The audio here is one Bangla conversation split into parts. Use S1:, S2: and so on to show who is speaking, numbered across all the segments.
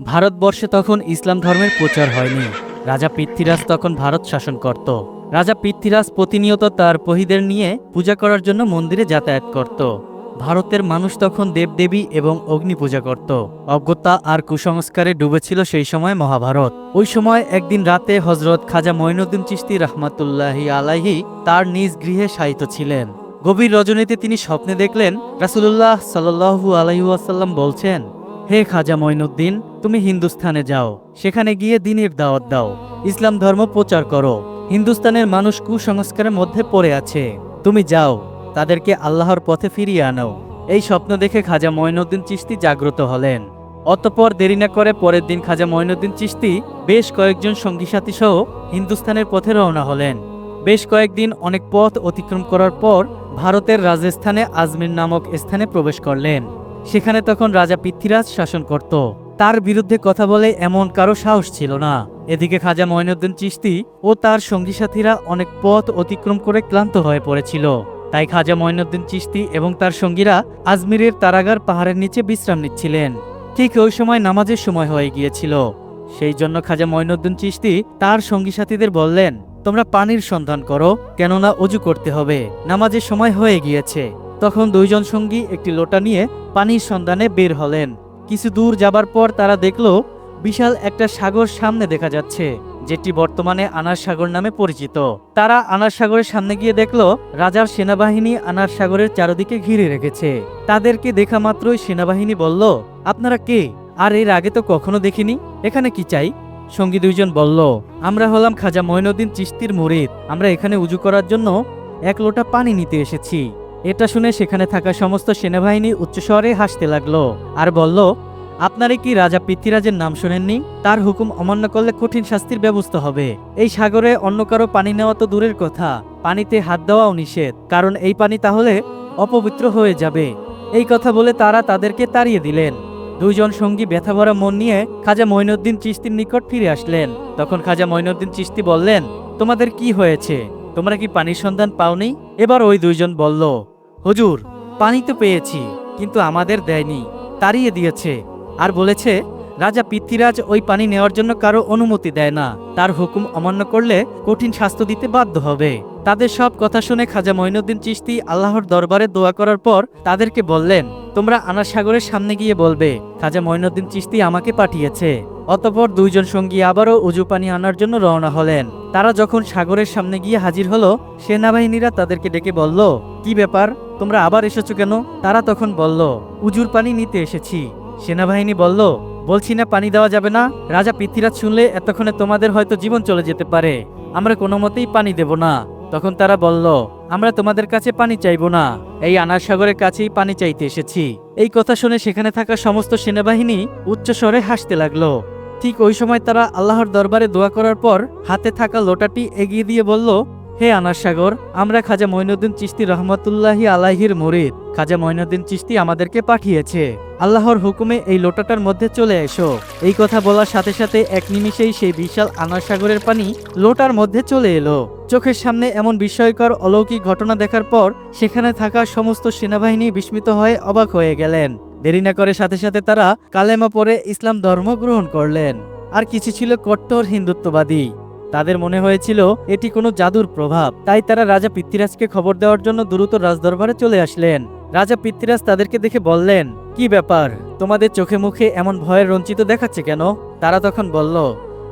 S1: ভারতবর্ষে তখন ইসলাম ধর্মের প্রচার হয়নি। রাজা পৃথ্বীরাজ তখন ভারত শাসন করত। রাজা পৃথ্বীরাজ প্রতিনিয়ত তার পহিদের নিয়ে পূজা করার জন্য মন্দিরে যাতায়াত করত। ভারতের মানুষ তখন দেবদেবী এবং অগ্নি পূজা করত। অজ্ঞতা আর কুসংস্কারে ডুবেছিল সেই সময় মহাভারত। ওই সময় একদিন রাতে হজরত খাজা মঈনুদ্দিন চিস্তি রহমাতুল্লাহি আলাহি তার নিজ গৃহে শায়িত ছিলেন। গভীর রজনীতে তিনি স্বপ্নে দেখলেন রাসুলুল্লাহ সাল্লু আলাইসাল্লাম বলছেন হে খাজা মঈনুদ্দিন, তুমি হিন্দুস্থানে যাও, সেখানে গিয়ে দিনের দাওয়াত দাও। ইসলাম ধর্ম প্রচার করো। হিন্দুস্তানের মানুষ কুসংস্কারের মধ্যে পড়ে আছে। তুমি যাও, তাদেরকে আল্লাহর পথে ফিরিয়ে আনো। এই স্বপ্ন দেখে খাজা মঈনুদ্দিন চিস্তি জাগ্রত হলেন। অতঃপর দেরি না করে পরের দিন খাজা মঈনুদ্দিন চিস্তি বেশ কয়েকজন সঙ্গী সাথী সহ হিন্দুস্তানের পথে রওনা হলেন। বেশ কয়েকদিন অনেক পথ অতিক্রম করার পর ভারতের রাজস্থানে আজমির নামক স্থানে প্রবেশ করলেন। সেখানে তখন রাজা পৃথ্বীরাজ শাসন করত। তার বিরুদ্ধে কথা বলে এমন কারও সাহস ছিল না। এদিকে খাজা মঈনুদ্দিন চিস্তি ও তার সঙ্গী সাথীরা অনেক পথ অতিক্রম করে ক্লান্ত হয়ে পড়েছিল। তাই খাজা মঈনুদ্দিন চিস্তি এবং তার সঙ্গীরা আজমিরের তারাগার পাহাড়ের নিচে বিশ্রাম নিচ্ছিলেন। ঠিক ওই সময় নামাজের সময় হয়ে গিয়েছিল। সেই জন্য খাজা মঈনুদ্দিন চিস্তি তার সঙ্গী সাথীদের বললেন, তোমরা পানির সন্ধান করো, কেননা অজু করতে হবে। নামাজের সময় হয়ে গিয়েছে। তখন দুইজন সঙ্গী একটি লোটা নিয়ে পানির সন্ধানে বের হলেন। কিছু দূর যাবার পর তারা দেখল, বিশাল একটা সাগর সামনে দেখা যাচ্ছে, যেটি বর্তমানে আনার সাগর নামে পরিচিত। তারা আনার সাগরের সামনে গিয়ে দেখল, রাজার সেনাবাহিনী আনার সাগরের চারদিকে ঘিরে রেখেছে। তাদেরকে দেখা মাত্রই সেনাবাহিনী বলল, আপনারা কে? আর এর আগে তো কখনো দেখিনি। এখানে কি চাই? সঙ্গী দুইজন বলল, আমরা হলাম খাজা মঈনুদ্দিন চিস্তির মুরিদ। আমরা এখানে উজু করার জন্য এক লোটা পানি নিতে এসেছি। এটা শুনে সেখানে থাকা সমস্ত সেনাবাহিনী উচ্চস্বরে হাসতে লাগল আর বলল, আপনারা কি রাজা পৃথ্বীরাজের নাম শোনেননি? তার হুকুম অমান্য করলে কঠিন শাস্তির ব্যবস্থা হবে। এই সাগরে অন্য কারও পানি নেওয়া তো দূরের কথা। পানিতে হাত দেওয়াও নিষেধ। কারণ এই পানি তাহলে অপবিত্র হয়ে যাবে। এই কথা বলে তারা তাদেরকে তাড়িয়ে দিলেন। দুইজন সঙ্গী ব্যথা ভরা মন নিয়ে খাজা মঈনুদ্দিন চিস্তির নিকট ফিরে আসলেন। তখন খাজা মঈনুদ্দিন চিস্তি বললেন, তোমাদের কি হয়েছে? তোমরা কি পানির সন্ধান পাওনি? এবার ওই দুইজন বলল, হুজুর, পানি তো পেয়েছি, কিন্তু আমাদের দেয়নি, তাড়িয়ে দিয়েছে। আর বলেছে, রাজা পৃথ্বীরাজ ওই পানি নেওয়ার জন্য কারও অনুমতি দেয় না, তার হুকুম অমান্য করলে কঠিন শাস্তি দিতে বাধ্য হবে। তাদের সব কথা শুনে খাজা মঈনুদ্দিন চিস্তি আল্লাহর দরবারে দোয়া করার পর তাদেরকে বললেন, তোমরা আনার সাগরের সামনে গিয়ে বলবে, খাজা মঈনুদ্দিন চিস্তি আমাকে পাঠিয়েছে। অতপর দুইজন সঙ্গী আবারও উজু পানি আনার জন্য রওনা হলেন। তারা যখন সাগরের সামনে গিয়ে হাজির হলো, সেনাবাহিনীরা তাদেরকে ডেকে বলল, কি ব্যাপার, তোমরা আবার এসেছ কেন? তারা তখন বলল, উজুর পানি নিতে এসেছি। সেনাবাহিনী বলল, বলছি না, পানি দেওয়া যাবে না। রাজা পৃথ্বীরাজ শুনলে, এতক্ষণে তোমাদের হয়তো জীবন চলে যেতে পারে। আমরা কোনো মতেই পানি দেব না। তখন তারা বলল, আমরা তোমাদের কাছে পানি চাইব না। এই আনার সাগরের কাছেই পানি চাইতে এসেছি। এই কথা শুনে সেখানে থাকা সমস্ত সেনাবাহিনী উচ্চ স্বরে হাসতে লাগল। ঠিক ওই সময় তারা আল্লাহর দরবারে দোয়া করার পর হাতে থাকা লোটাটি এগিয়ে দিয়ে বলল হে আনার সাগর আমরা খাজা মঈনুদ্দিন চিস্তি রহমতুল্লাহি আলাহির মুরিদ। খাজা মঈনুদ্দিন চিস্তি আমাদেরকে পাঠিয়েছে। আল্লাহর হুকুমে এই লোটাটার মধ্যে চলে এসো। এই কথা বলার সাথে সাথে এক নিমিষেই সেই বিশাল আনার সাগরের পানি লোটার মধ্যে চলে এলো। চোখের সামনে এমন বিস্ময়কর অলৌকিক ঘটনা দেখার পর সেখানে থাকা সমস্ত সেনাবাহিনী বিস্মিত হয়ে অবাক হয়ে গেলেন। দেরি না করে সাথে সাথে তারা কালেমা পরে ইসলাম ধর্ম গ্রহণ করলেন। আর কিছু ছিল কট্টর হিন্দুত্ববাদী। তাদের মনে হয়েছিল, এটি কোনো জাদুর প্রভাব। তাই তারা রাজা পৃথ্বীরাজকে খবর দেওয়ার জন্য দ্রুত রাজদরবারে চলে আসলেন। রাজা পৃথ্বীরাজ তাদেরকে দেখে বললেন, কি ব্যাপার? তোমাদের চোখে মুখে এমন ভয়ের রঞ্চিত দেখাচ্ছে কেন? তারা তখন বলল,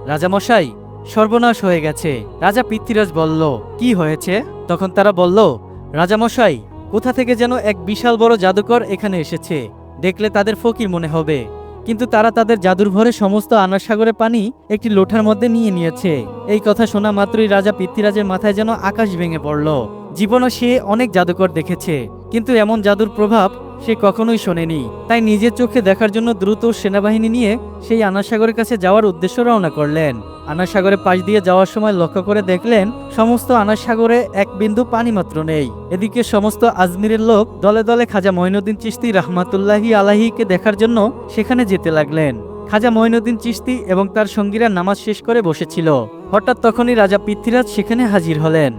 S1: রাজামশাই, সর্বনাশ হয়ে গেছে। রাজা পৃথ্বীরাজ বলল, কি হয়েছে? তখন তারা বলল, রাজামশাই, কোথা থেকে যেন এক বিশাল বড় জাদুকর এখানে এসেছে। দেখলে তাদের ফকির মনে হবে। কিন্তু তারা তাদের জাদুর ভরে সমস্ত আনার সাগরে পানি একটি লোঠার মধ্যে নিয়ে নিয়েছে। এই কথা শোনা মাত্রই রাজা পৃথ্বীরাজের মাথায় যেন আকাশ ভেঙে পড়ল। জীবনও সে অনেক জাদুকর দেখেছে, কিন্তু এমন জাদুর প্রভাব সে কখনোই শোনেনি। তাই নিজের চোখে দেখার জন্য দ্রুত সেনাবাহিনী নিয়ে সেই আনার সাগরের কাছে যাওয়ার উদ্দেশ্য রওনা করলেন। আনাসাগরের পাশ দিয়ে যাওয়ার সময় লক্ষ্য করে দেখলেন, সমস্ত আনার সাগরে এক বিন্দু পানি মাত্র নেই। এদিকে সমস্ত আজমিরের লোক দলে দলে খাজা মঈনুদ্দিন চিস্তি রহমাতুল্লাহি আলাহিকে দেখার জন্য সেখানে যেতে লাগলেন। খাজা মঈনুদ্দিন চিস্তি এবং তার সঙ্গীরা নামাজ শেষ করে বসেছিল। হঠাৎ তখনই রাজা পৃথ্বীরাজ সেখানে হাজির হলেন।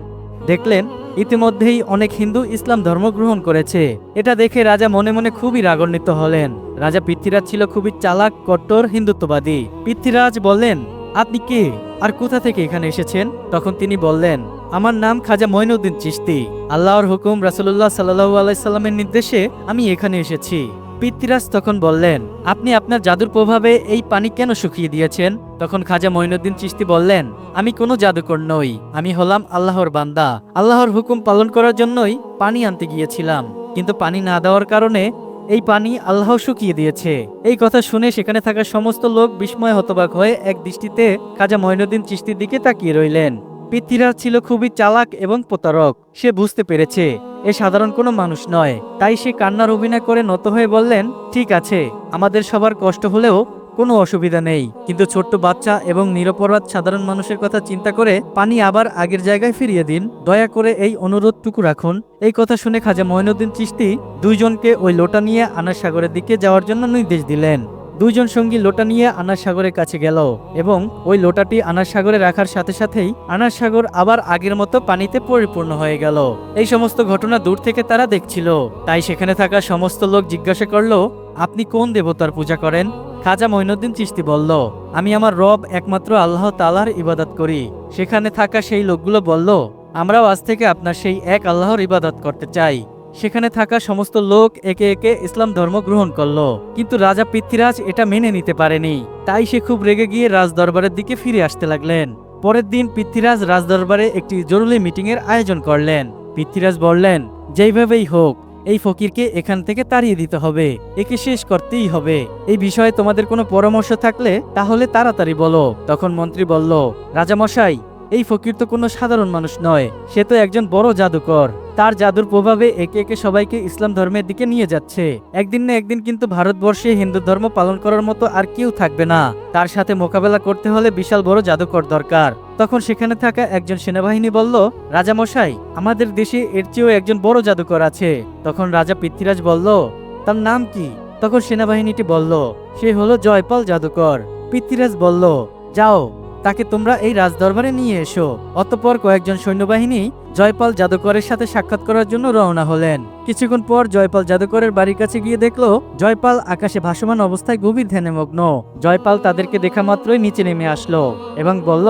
S1: দেখলেন ইতিমধ্যেই অনেক হিন্দু ইসলাম ধর্ম গ্রহণ করেছে। এটা দেখে রাজা মনে মনে খুবই রাগান্বিত হলেন। রাজা পৃথ্বীরাজ ছিল খুবই চালাক, কট্টর, হিন্দুত্ববাদী। পৃথ্বীরাজ বললেন, আপনি কে? আর কোথা থেকে এখানে এসেছেন? তখন তিনি বললেন, আমার নাম খাজা মঈনুদ্দিন চিশতি। আল্লাহর হুকুম রাসুল্লাহ সাল্লাহ আলাইসাল্লামের নির্দেশে আমি এখানে এসেছি। পৃথ্বীরাজ তখন বললেন, আপনি আপনার জাদুর প্রভাবে এই পানি কেন শুকিয়ে দিয়েছেন? তখন খাজা মঈনুদ্দিন চিশতি বললেন, আমি কোনো জাদুকর নই, আমি হলাম আল্লাহর বান্দা। আল্লাহর হুকুম পালন করার জন্যই পানি আনতে গিয়েছিলাম। কিন্তু পানি না দেওয়ার কারণে এই পানি আল্লাহ শুকিয়ে দিয়েছে। এই কথা শুনে সেখানে থাকা সমস্ত লোক বিস্ময় হতবাক হয়ে এক দৃষ্টিতে খাজা মঈনুদ্দিন চিস্তির দিকে তাকিয়ে রইলেন। পৃথ্বীরাজ ছিল খুবই চালাক এবং প্রতারক। সে বুঝতে পেরেছে, এ সাধারণ কোনো মানুষ নয়। তাই সে কান্নার অভিনয় করে নত হয়ে বললেন, ঠিক আছে, আমাদের সবার কষ্ট হলেও কোনো অসুবিধা নেই। কিন্তু ছোট্ট বাচ্চা এবং নিরপরাধ সাধারণ মানুষের কথা চিন্তা করে পানি আবার আগের জায়গায় ফিরিয়ে দিন। দয়া করে এই অনুরোধটুকু রাখুন। এই কথা শুনে খাজা মঈনুদ্দিন চিশতি দুইজনকে ওই লোটা নিয়ে আনার সাগরের দিকে যাওয়ার জন্য নির্দেশ দিলেন। দুইজন সঙ্গী লোটা নিয়ে আনার সাগরের কাছে গেল এবং ওই লোটাটি আনার সাগরে রাখার সাথে সাথেই আনার সাগর আবার আগের মতো পানিতে পরিপূর্ণ হয়ে গেল। এই সমস্ত ঘটনা দূর থেকে তারা দেখছিল। তাই সেখানে থাকা সমস্ত লোক জিজ্ঞাসা করল, আপনি কোন দেবতার পূজা করেন? খাজা মঈনুদ্দিন চিশতি বলল, আমি আমার রব একমাত্র আল্লাহ তালার ইবাদত করি। সেখানে থাকা সেই লোকগুলো বলল, আমরাও আজ থেকে আপনার সেই এক আল্লাহর ইবাদত করতে চাই। সেখানে থাকা সমস্ত লোক একে একে ইসলাম ধর্ম গ্রহণ করল। কিন্তু রাজা পৃথ্বীরাজ এটা মেনে নিতে পারেনি। তাই সে খুব রেগে গিয়ে রাজদরবারের দিকে ফিরে আসতে লাগলেন। পরের দিন পৃথ্বীরাজ রাজদরবারে একটি জরুরি মিটিংয়ের আয়োজন করলেন। পৃথ্বীরাজ বললেন, যেইভাবেই হোক, এই ফকিরকে এখান থেকে তাড়িয়ে দিতে হবে। একে শেষ করতেই হবে। এই বিষয়ে তোমাদের কোনো পরামর্শ থাকলে তাহলে তাড়াতাড়ি বলো। তখন মন্ত্রী বলল, রাজামশাই এই ফকির তো কোনো সাধারণ মানুষ নয়, সে তো একজন বড় জাদুকর। তার জাদুর প্রভাবে একে একে সবাইকে ইসলাম ধর্মের দিকে নিয়ে যাচ্ছে। একদিন না একদিন কিন্তু ভারতবর্ষে হিন্দু ধর্ম পালন করার মতো আর কেউ থাকবে না। তার সাথে মোকাবেলা করতে হলে বিশাল বড় জাদুকর দরকার। তখন সেখানে থাকা একজন সেনাবাহিনী বলল রাজামশাই আমাদের দেশে এর চেয়েও একজন বড় জাদুকর আছে। তখন রাজা পৃথ্বীরাজ বলল, তার নাম কি? তখন সেনাবাহিনীটি বলল, সে হলো জয়পাল জাদুকর। পৃথ্বীরাজ বলল, যাও। তাকে তোমরা এই রাজদরবারে নিয়ে এসো। অতপর কয়েকজন সৈন্যবাহিনী জয়পাল জাদুকরের সাথে সাক্ষাৎ করার জন্য রওনা হলেন। কিছুক্ষণ পর জয়পাল জাদুকরের বাড়ির কাছে গিয়ে দেখল, জয়পাল আকাশে ভাসমান অবস্থায় গভীর ধ্যানে মগ্ন। জয়পাল তাদেরকে দেখা মাত্রই নিচে নেমে আসলো এবং বলল,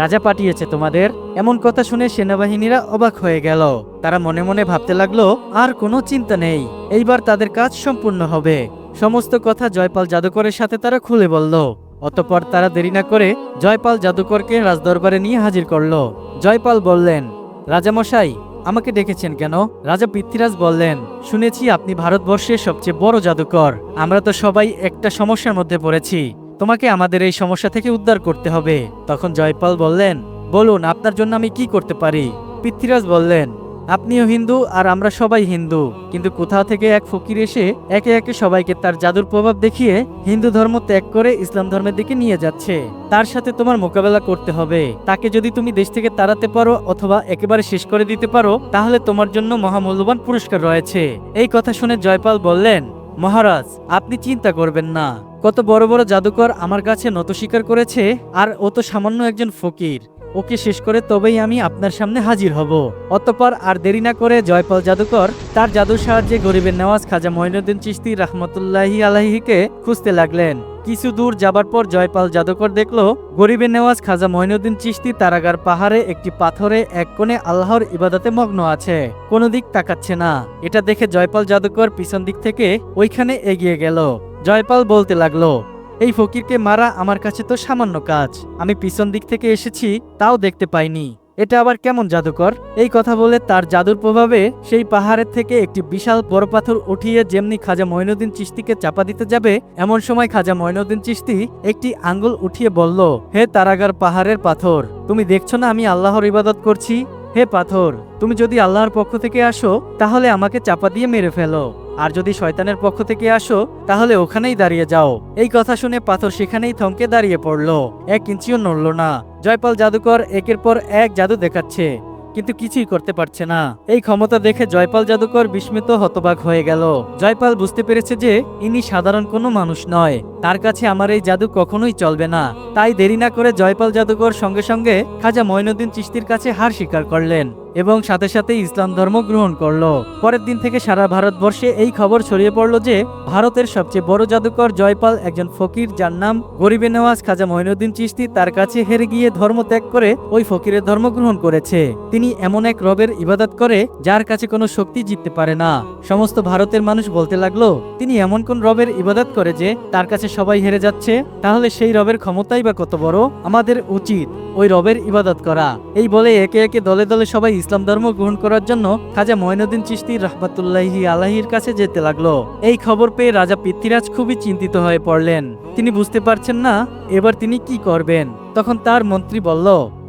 S1: রাজা পাঠিয়েছে তোমাদের। এমন কথা শুনে সেনাবাহিনীরা অবাক হয়ে গেল। তারা মনে মনে ভাবতে লাগল, আর কোনো চিন্তা নেই। এইবার তাদের কাজ সম্পূর্ণ হবে। সমস্ত কথা জয়পাল জাদুকরের সাথে তারা খুলে বলল অতপর তারা দেরি না করে জয়পাল জাদুকরকে রাজদরবারে নিয়ে হাজির করল। জয়পাল বললেন, রাজামশাই, আমাকে ডেকেছেন কেন? রাজা পৃথ্বীরাজ বললেন, শুনেছি আপনি ভারতবর্ষের সবচেয়ে বড় জাদুকর। আমরা তো সবাই একটা সমস্যার মধ্যে পড়েছি। তোমাকে আমাদের এই সমস্যা থেকে উদ্ধার করতে হবে। তখন জয়পাল বললেন, বলুন, আপনার জন্য আমি কি করতে পারি? পৃথ্বীরাজ বললেন আপনিও হিন্দু আর আমরা সবাই হিন্দু। কিন্তু কোথাও থেকে এক ফকির এসে একে একে সবাইকে তার জাদুর প্রভাব দেখিয়ে হিন্দু ধর্ম ত্যাগ করে ইসলাম ধর্মের দিকে নিয়ে যাচ্ছে। তার সাথে তোমার মোকাবেলা করতে হবে। তাকে যদি তুমি দেশ থেকে তাড়াতে পারো অথবা একেবারে শেষ করে দিতে পারো, তাহলে তোমার জন্য মহামূল্যবান পুরস্কার রয়েছে। এই কথা শুনে জয়পাল বললেন, মহারাজ, আপনি চিন্তা করবেন না। কত বড় বড় জাদুকর আমার কাছে নত স্বীকার করেছে, আর ও তো সামান্য একজন ফকির। ওকে শেষ করে তবেই আমি আপনার সামনে হাজির হব। অতঃপর আর দেরি না করে জয়পাল জাদুকর তার জাদুর সাহায্যে গরিবের নেওয়াজ খাজা মঈনুদ্দিন চিশতি রহমতুল্লাহি আলাহিকে খুঁজতে লাগলেন। কিছু দূর যাবার পর জয়পাল জাদুকর দেখল, গরিবের নেওয়াজ খাজা মঈনুদ্দিন চিশতি তারাগার পাহাড়ে একটি পাথরে এক কোণে আল্লাহর ইবাদতে মগ্ন আছে। কোনো দিক তাকাচ্ছে না। এটা দেখে জয়পাল জাদুকর পিছন দিক থেকে ওইখানে এগিয়ে গেল। জয়পাল বলতে লাগল এই ফকিরকে মারা আমার কাছে তো সামান্য কাজ। আমি পিছন দিক থেকে এসেছি, তাও দেখতে পাইনি। এটা আবার কেমন জাদুকর? এই কথা বলে তার জাদুর প্রভাবে সেই পাহাড়ের থেকে একটি বিশাল বড় পাথর উঠিয়ে যেমনি খাজা মঈনুদ্দিন চিস্তিকে চাপা দিতে যাবে, এমন সময় খাজা মঈনুদ্দিন চিস্তি একটি আঙ্গুল উঠিয়ে বলল, হে তারাগার পাহাড়ের পাথর, তুমি দেখছ না আমি আল্লাহর ইবাদত করছি? হে পাথর, তুমি যদি আল্লাহর পক্ষ থেকে আসো, তাহলে আমাকে চাপা দিয়ে মেরে ফেলো। আর যদি শয়তানের পক্ষ থেকে আসো, তাহলে ওখানেই দাঁড়িয়ে যাও। এই কথা শুনে পাথর সেখানেই থমকে দাঁড়িয়ে পড়ল। এক ইঞ্চিও নড়ল না। জয়পাল জাদুকর একের পর এক জাদু দেখাচ্ছে, কিন্তু কিছুই করতে পারছে না। এই ক্ষমতা দেখে জয়পাল জাদুকর বিস্মিত হতবাক হয়ে গেল। জয়পাল বুঝতে পেরেছে যে, ইনি সাধারণ কোনো মানুষ নয়। তার কাছে আমার এই জাদু কখনোই চলবে না। তাই দেরি না করে জয়পাল জাদুকর সঙ্গে সঙ্গে খাজা মঈনুদ্দিন চিস্তির কাছে হার স্বীকার করলেন। এবং সাথে সাথে ইসলাম ধর্ম গ্রহণ করল। পরের দিন থেকে সারা ভারতবর্ষে এই খবর ছড়িয়ে পড়ল যে, ভারতের সবচেয়ে বড় জাদুকর জয়পাল একজন ফকির যার নাম গরিবে নেওয়াজ খাজা মঈনুদ্দিন চিশতি তার কাছে হেরে গিয়ে ধর্ম ত্যাগ করে ওই ফকিরের ধর্ম গ্রহণ করেছে। তিনি এমন এক রবের ইবাদত করে যার কাছে কোনো শক্তি জিততে পারে না। সমস্ত ভারতের মানুষ বলতে লাগল, তিনি এমন কোন রবের ইবাদত করে যে, তার কাছে সবাই হেরে যাচ্ছে? তাহলে সেই রবের ক্ষমতাই বা কত বড়? আমাদের উচিত ওই রবের ইবাদত করা। এই বলে একে একে দলে দলে সবাই ইসলাম ধর্ম গ্রহণ করার জন্য খাজা মঈনুদ্দিন চিশতি রহমাতুল্লাহি আলাহির কাছে যেতে লাগল। এই খবর পেয়ে রাজা পৃথ্বীরাজ খুবই চিন্তিত হয়ে পড়লেন। তিনি বুঝতে পারছেন না, এবার তিনি কি করবেন। তখন তার মন্ত্রী বলল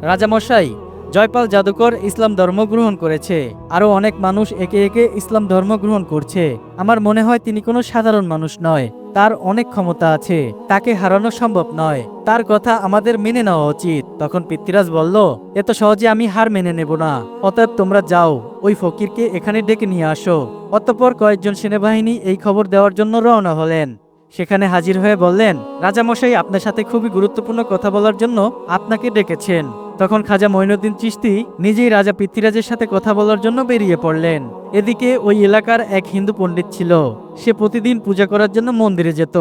S1: রাজামশাই জয়পাল জাদুকর ইসলাম ধর্ম গ্রহণ করেছে। আরও অনেক মানুষ একে একে ইসলাম ধর্ম গ্রহণ করছে। আমার মনে হয় তিনি কোনো সাধারণ মানুষ নয়। তার অনেক ক্ষমতা আছে, তাকে হারানো সম্ভব নয়। তার কথা আমাদের মেনে নেওয়া উচিত। তখন পৃথ্বীরাজ বলল, এত সহজে আমি হার মেনে নেব না। অতএব তোমরা যাও, ওই ফকিরকে এখানে ডেকে নিয়ে আসো। অতঃপর কয়েকজন সেনাবাহিনী এই খবর দেওয়ার জন্য রওনা হলেন। সেখানে হাজির হয়ে বললেন, রাজামশাই আপনার সাথে খুবই গুরুত্বপূর্ণ কথা বলার জন্য আপনাকে ডেকেছেন। তখন খাজা মঈনুদ্দিন চিশতি নিজেই রাজা পৃথ্বীরাজের সাথে কথা বলার জন্য বেরিয়ে পড়লেন। এদিকে ওই এলাকার এক হিন্দু পণ্ডিত ছিল। সে প্রতিদিন পূজা করার জন্য মন্দিরে যেত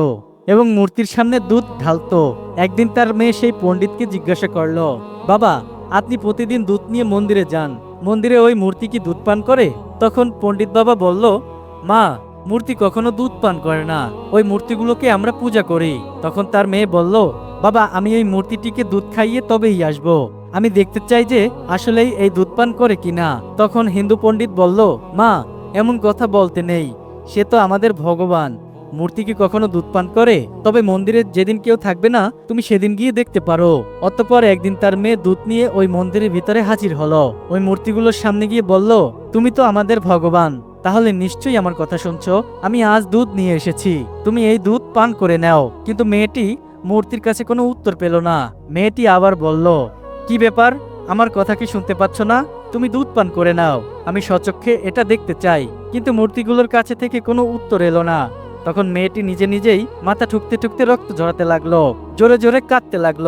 S1: এবং মূর্তির সামনে দুধ ঢালতো। একদিন তার মেয়ে সেই পণ্ডিতকে জিজ্ঞাসা করল, বাবা, আপনি প্রতিদিন দুধ নিয়ে মন্দিরে যান। মন্দিরে ওই মূর্তি কি দুধ পান করে? তখন পণ্ডিত বাবা বলল, মা, মূর্তি কখনো দুধ পান করে না। ওই মূর্তিগুলোকে আমরা পূজা করি। তখন তার মেয়ে বলল, বাবা, আমি এই মূর্তিটিকে দুধ খাইয়ে তবেই আসব। আমি দেখতে চাই যে আসলেই এই দুধ পান করে কিনা। তখন হিন্দু পণ্ডিত বলল, মা, এমন কথা বলতে নেই। সে তো আমাদের ভগবান। মূর্তি কি কখনো দুধ পান করে? তবে মন্দিরে যেদিন কেউ থাকবে না, তুমি সেদিন গিয়ে দেখতে পারো। অতঃপর একদিন তার মেয়ে দুধ নিয়ে ওই মন্দিরের ভিতরে হাজির হলো। ওই মূর্তিগুলোর সামনে গিয়ে বলল, তুমি তো আমাদের ভগবান। তাহলে নিশ্চয়ই আমার কথা শুনছো। আমি আজ দুধ নিয়ে এসেছি। তুমি এই দুধ পান করে নাও। কিন্তু মেয়েটি মূর্তির কাছে কোনো উত্তর পেল না। মেয়েটি আবার বলল কি ব্যাপার? আমার কথা কি শুনতে পাচ্ছ না? তুমি দুধ পান করে নাও। আমি সচক্ষে এটা দেখতে চাই, কিন্তু মূর্তিগুলোর কাছে থেকে কোনো উত্তর এলো না। তখন মেয়েটি নিজে নিজেই মাথা ঠুকতে ঠুকতে রক্ত ঝরাতে লাগল, জোরে জোরে কাঁদতে লাগল।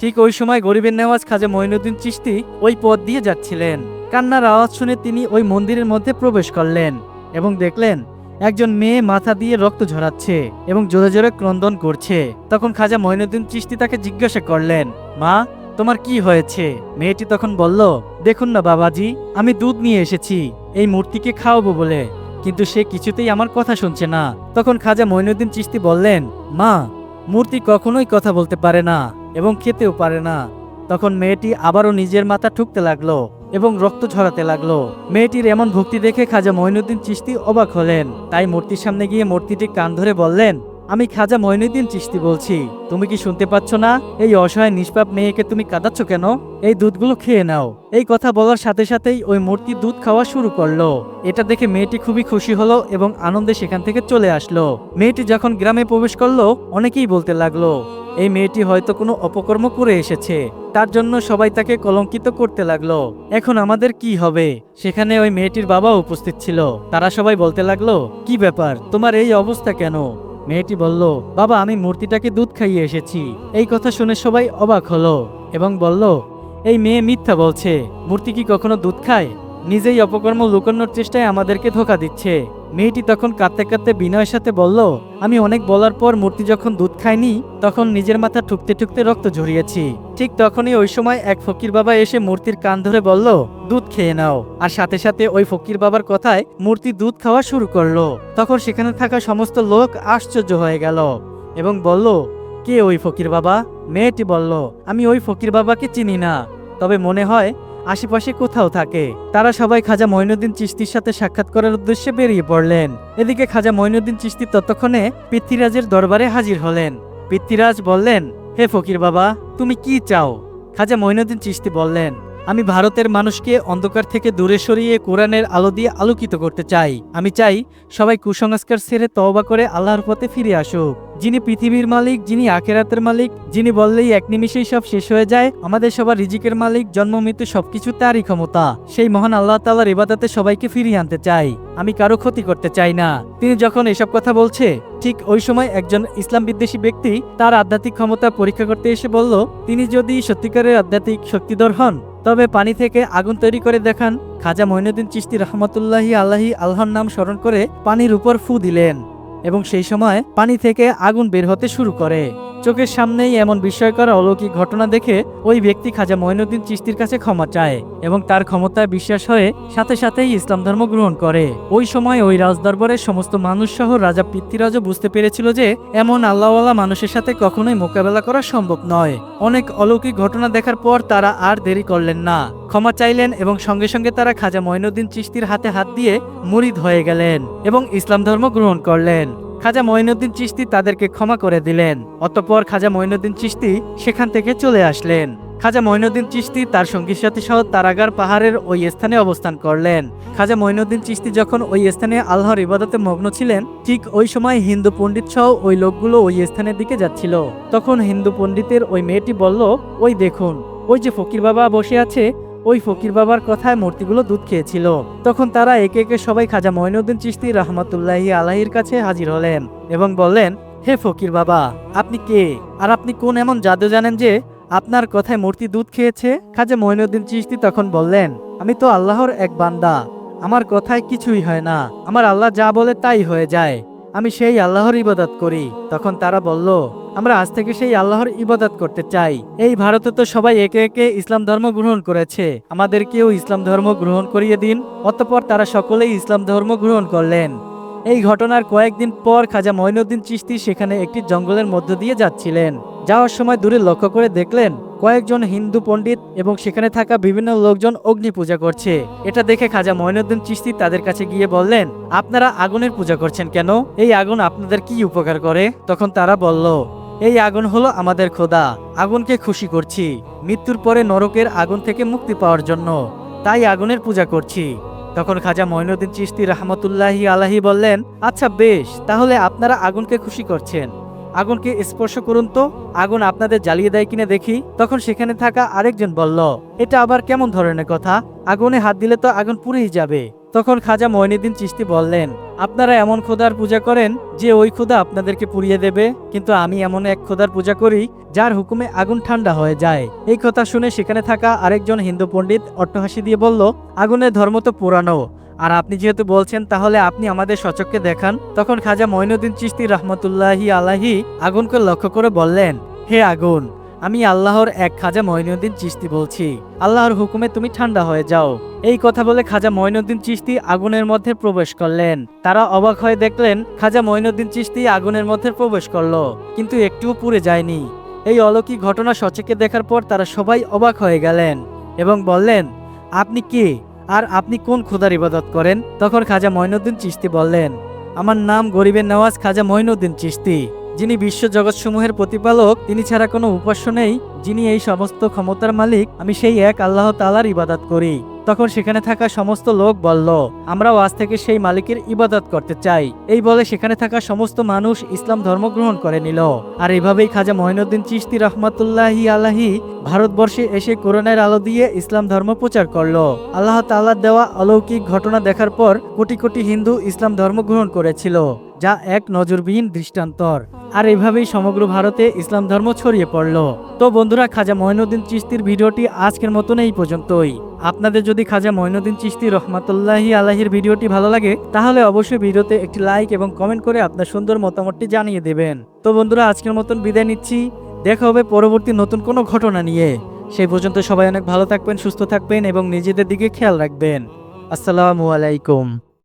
S1: ঠিক ওই সময় গরিবের নেওয়াজ খাজা মঈনুদ্দিন চিশতি ওই পথ দিয়ে যাচ্ছিলেন। কান্নার আওয়াজ শুনে তিনি ওই মন্দিরের মধ্যে প্রবেশ করলেন এবং দেখলেন একজন মেয়ে মাথা দিয়ে রক্ত ঝরাচ্ছে এবং জোরে জোরে ক্রন্দন করছে। তখন খাজা মঈনুদ্দিন চিশতি তাকে জিজ্ঞাসা করলেন, মা তোমার কি হয়েছে? মেয়েটি তখন বলল, দেখুন না বাবাজি, আমি দুধ নিয়ে এসেছি, এই মূর্তিকে খাওয়াবো বলে। কিন্তু সে কিছুতেই আমার কথা শুনছে না। তখন খাজা মঈনুদ্দিন চিশতি বললেন, মা, মূর্তি কখনোই কথা বলতে পারে না এবং খেতেও পারে না। তখন মেয়েটি আবারও নিজের মাথা ঠুকতে লাগল এবং রক্ত ঝরাতে লাগল। মেয়েটির এমন ভক্তি দেখে খাজা মঈনুদ্দিন চিস্তি অবাক হলেন। তাই মূর্তির সামনে গিয়ে মূর্তিটি কান ধরে বললেন আমি খাজা মঈনুদ্দিন চিস্তি বলছি। তুমি কি শুনতে পাচ্ছ না? এই অসহায়, নিষ্পাপ মেয়েকে তুমি কাঁদাচ্ছ কেন? এই দুধগুলো খেয়ে নাও। এই কথা বলার সাথে সাথেই ওই মূর্তি দুধ খাওয়া শুরু করল। এটা দেখে মেয়েটি খুবই খুশি হলো এবং আনন্দে সেখান থেকে চলে আসলো। মেয়েটি যখন গ্রামে প্রবেশ করল, অনেকেই বলতে লাগল, এই মেয়েটি হয়তো কোনো অপকর্ম করে এসেছে। তার জন্য সবাই তাকে কলঙ্কিত করতে লাগল। এখন আমাদের কি হবে? সেখানে ওই মেয়েটির বাবা উপস্থিত ছিল। তারা সবাই বলতে লাগল, কি ব্যাপার? তোমার এই অবস্থা কেন? মেয়েটি বলল, বাবা, আমি মূর্তিটাকে দুধ খাইয়ে এসেছি। এই কথা শুনে সবাই অবাক হলো এবং বলল, এই মেয়ে মিথ্যা বলছে। মূর্তি কি কখনো দুধ খায়? নিজেই অপকর্ম লুকানোর চেষ্টায় আমাদেরকে ধোকা দিচ্ছে। মেয়েটি তখন কাঁদতে কাঁদতে বিনয়ের সাথে বলল, আমি অনেক বলার পর মূর্তি যখন দুধ খায়নি তখন নিজের মাথা ঠুকতে ঠুকতে রক্ত ঝরিয়েছি। ঠিক তখনই ওই সময় এক ফকির বাবা এসে মূর্তির কান ধরে বলল, দুধ খেয়ে নাও। আর সাথে সাথে ওই ফকির বাবার কথায় মূর্তি দুধ খাওয়া শুরু করল। তখন সেখানে থাকা সমস্ত লোক আশ্চর্য হয়ে গেল এবং বলল, কে ওই ফকির বাবা? মেয়েটি বলল, আমি ওই ফকির বাবাকে চিনি না। তবে মনে হয় আশেপাশে কোথাও থাকে। তারা সবাই খাজা মঈনুদ্দিন চিস্তির সাথে সাক্ষাৎ করার উদ্দেশ্যে বেরিয়ে পড়লেন। এদিকে খাজা মঈনুদ্দিন চিস্তি ততক্ষণে পৃথ্বীরাজের দরবারে হাজির হলেন। পৃথ্বীরাজ বললেন, হে ফকির বাবা, তুমি কি চাও? খাজা মঈনুদ্দিন চিস্তি বললেন আমি ভারতের মানুষকে অন্ধকার থেকে দূরে সরিয়ে কোরআনের আলো দিয়ে আলোকিত করতে চাই। আমি চাই সবাই কুসংস্কার ছেড়ে তওবা করে আল্লাহর পথে ফিরে আসুক। যিনি পৃথিবীর মালিক, যিনি আখেরাতের মালিক, যিনি বললেই এক নিমিষেই সব শেষ হয়ে যায়, আমাদের সবার রিজিকের মালিক, জন্ম, মৃত্যু সবকিছু তারই ক্ষমতা। সেই মহান আল্লাহ তাআলার ইবাদতে সবাইকে ফিরিয়ে আনতে চাই। আমি কারও ক্ষতি করতে চাই না। তিনি যখন এসব কথা বলছে, ঠিক ওই সময় একজন ইসলাম বিদ্বেষী ব্যক্তি তার আধ্যাত্মিক ক্ষমতা পরীক্ষা করতে এসে বলল, তিনি যদি সত্যিকারের আধ্যাত্মিক শক্তিধর হন তবে পানি থেকে আগুন তৈরি করে দেখান। খাজা মহিনুদ্দিন চিস্তি রহমতুল্লাহি আল্লাহি আল্লাহর নাম স্মরণ করে পানির উপর ফু দিলেন। এবং সেই সময় পানি থেকে আগুন বের হতে শুরু করে। চোখের সামনেই এমন বিস্ময়কর অলৌকিক ঘটনা দেখে ওই ব্যক্তি খাজা মঈনুদ্দিন চিশতির কাছে ক্ষমা চায় এবং তার ক্ষমতায় বিশ্বাস হয়ে সাথে সাথেই ইসলাম ধর্ম গ্রহণ করে। ওই সময় ওই রাজদরবারের সমস্ত মানুষ সহ রাজা পৃথ্বীরাজও বুঝতে পেরেছিল যে এমন আল্লাহওয়ালা মানুষের সাথে কখনোই মোকাবেলা করা সম্ভব নয়। অনেক অলৌকিক ঘটনা দেখার পর তারা আর দেরি করলেন না। ক্ষমা চাইলেন এবং সঙ্গে সঙ্গে তারা খাজা মঈনুদ্দিন চিশতির হাতে হাত দিয়ে মুরিদ হয়ে গেলেন এবং ইসলাম ধর্ম গ্রহণ করলেন। খাজা মঈনুদ্দিন চিশতি তাদেরকে ক্ষমা করে দিলেন। অতঃপর খাজা মঈনুদ্দিন চিশতি সেখান থেকে চলে আসলেন। খাজা মঈনুদ্দিন চিশতি তার সঙ্গীর সাথে সহ তারাগার পাহাড়ের ওই স্থানে অবস্থান করলেন। খাজা মঈনুদ্দিন চিশতি যখন ওই স্থানে আল্লাহর ইবাদতে মগ্ন ছিলেন, ঠিক ওই সময় হিন্দু পণ্ডিত সহ ওই লোকগুলো ওই স্থানের দিকে যাচ্ছিল। তখন হিন্দু পণ্ডিতের ওই মেয়েটি বলল, ওই দেখুন, ওই যে ফকির বাবা বসে আছে ওই ফকির বাবার কথায় মূর্তিগুলো দুধ খেয়েছিল। তখন তারা একে একে সবাই খাজা মঈনুদ্দিন চিশতি রহমতুল্লাহি আলাহির কাছে হাজির হলেন এবং বললেন, হে ফকির বাবা, আপনি কে? আর আপনি কোন এমন জাদু জানেন যে আপনার কথায় মূর্তি দুধ খেয়েছে? খাজা মঈনুদ্দিন চিশতি তখন বললেন, আমি তো আল্লাহর এক বান্দা। আমার কথায় কিছুই হয় না। আমার আল্লাহ যা বলে তাই হয়ে যায়। আমি সেই আল্লাহর ইবাদত করি। তখন তারা বলল আমরা আজ থেকে সেই আল্লাহর ইবাদত করতে চাই। এই ভারতে তো সবাই একে একে ইসলাম ধর্ম গ্রহণ করেছে। আমাদেরকেও ইসলাম ধর্ম গ্রহণ করিয়ে দিন, অতঃপর তারা সকলেই ইসলাম ধর্ম গ্রহণ করলেন। এই ঘটনার কয়েকদিন পর খাজা মঈনুদ্দিন চিশতি সেখানে একটি জঙ্গলের মধ্য দিয়ে যাচ্ছিলেন। যাওয়ার সময় দূরে লক্ষ্য করে দেখলেন, কয়েকজন হিন্দু পণ্ডিত এবং সেখানে থাকা বিভিন্ন লোকজন অগ্নি পূজা করছে। এটা দেখে খাজা মঈনুদ্দিন চিশতি তাদের কাছে গিয়ে বললেন, আপনারা আগুনের পূজা করছেন কেন? এই আগুন আপনাদের কি উপকার করে? তখন তারা বলল এই আগুন হলো আমাদের খোদা। আগুনকে খুশি করছি। মৃত্যুর পরে নরকের আগুন থেকে মুক্তি পাওয়ার জন্য তাই আগুনের পূজা করছি। তখন খাজা মঈনুদ্দিন চিশতি রহমতুল্লাহি আলাহি বললেন আচ্ছা বেশ, তাহলে আপনারা আগুনকে খুশি করছেন। আগুনকে স্পর্শ করুন তো। আগুন আপনাদের জ্বালিয়ে দেয় কিনা দেখি। তখন সেখানে থাকা আরেকজন বলল, এটা আবার কেমন ধরনের কথা? আগুনে হাত দিলে তো আগুন পুড়েই যাবে। তখন খাজা মঈনুদ্দিন চিশতি বললেন, আপনারা এমন খোদার পূজা করেন যে ওই খোদা আপনাদেরকে পুড়িয়ে দেবে, কিন্তু আমি এমন এক খোদার পূজা করি যার হুকুমে আগুন ঠান্ডা হয়ে যায়। এই কথা শুনে সেখানে থাকা আরেকজন হিন্দু পণ্ডিত অট্টহাসি দিয়ে বলল, আগুনের ধর্ম তো পুরানো, আর আপনি যেহেতু বলছেন তাহলে আপনি আমাদের সচককে দেখান। তখন খাজা মঈনুদ্দিন চিস্তি রহমতুল্লাহি আলাহি আগুনকে লক্ষ্য করে বললেন, হে আগুন আমি আল্লাহর এক খাজা মঈনুদ্দিন চিশতি বলছি। আল্লাহর হুকুমে তুমি ঠান্ডা হয়ে যাও। এই কথা বলে খাজা মঈনুদ্দিন চিশতি আগুনের মধ্যে প্রবেশ করলেন। তারা অবাক হয়ে দেখলেন, খাজা মঈনুদ্দিন চিশতি আগুনের মধ্যে প্রবেশ করল, কিন্তু একটুও পুড়ে যায়নি। এই অলৌকিক ঘটনা সচেকে দেখার পর তারা সবাই অবাক হয়ে গেলেন এবং বললেন, আপনি কে? আর আপনি কোন খোদার ইবাদত করেন? তখন খাজা মঈনুদ্দিন চিশতি বললেন, আমার নাম গরিবের নওয়াজ খাজা মঈনুদ্দিন চিশতি। যিনি বিশ্ব জগৎসমূহের প্রতিপালক, তিনি ছাড়া কোনো উপাস্য নেই, যিনি এই সমস্ত ক্ষমতার মালিক, আমি সেই এক আল্লাহ তালার ইবাদত করি। তখন সেখানে থাকা সমস্ত লোক বলল, আমরাও আজ থেকে সেই মালিকের ইবাদত করতে চাই। এই বলে সেখানে থাকা সমস্ত মানুষ ইসলাম ধর্ম গ্রহণ করে নিল। আর এভাবেই খাজা মঈনুদ্দিন চিশতি রহমতুল্লাহি আলাহি ভারতবর্ষে এসে করোনার আলো দিয়ে ইসলাম ধর্ম প্রচার করল। আল্লাহ তাআলার দেওয়া অলৌকিক ঘটনা দেখার পর কোটি কোটি হিন্দু ইসলাম ধর্ম গ্রহণ করেছিল। যা এক নজরবিহীন দৃষ্টান্তর। আর এভাবেই সমগ্র ভারতে ইসলাম ধর্ম ছড়িয়ে পড়ল। তো বন্ধুরা, খাজা মঈনুদ্দিন চিস্তির ভিডিওটি আজকের মতন এই পর্যন্তই। আপনাদের যদি খাজা মঈনুদ্দিন চিস্তি রহমাতুল্লাহি আলাহির ভিডিওটি ভালো লাগে, তাহলে অবশ্যই ভিডিওতে একটি লাইক এবং কমেন্ট করে আপনার সুন্দর মতামতটি জানিয়ে দেবেন। তো বন্ধুরা, আজকের মতন বিদায় নিচ্ছি। দেখা হবে পরবর্তী নতুন কোনো ঘটনা নিয়ে। সেই পর্যন্ত সবাই অনেক ভালো থাকবেন, সুস্থ থাকবেন এবং নিজেদের দিকে খেয়াল রাখবেন। আসসালামু আলাইকুম।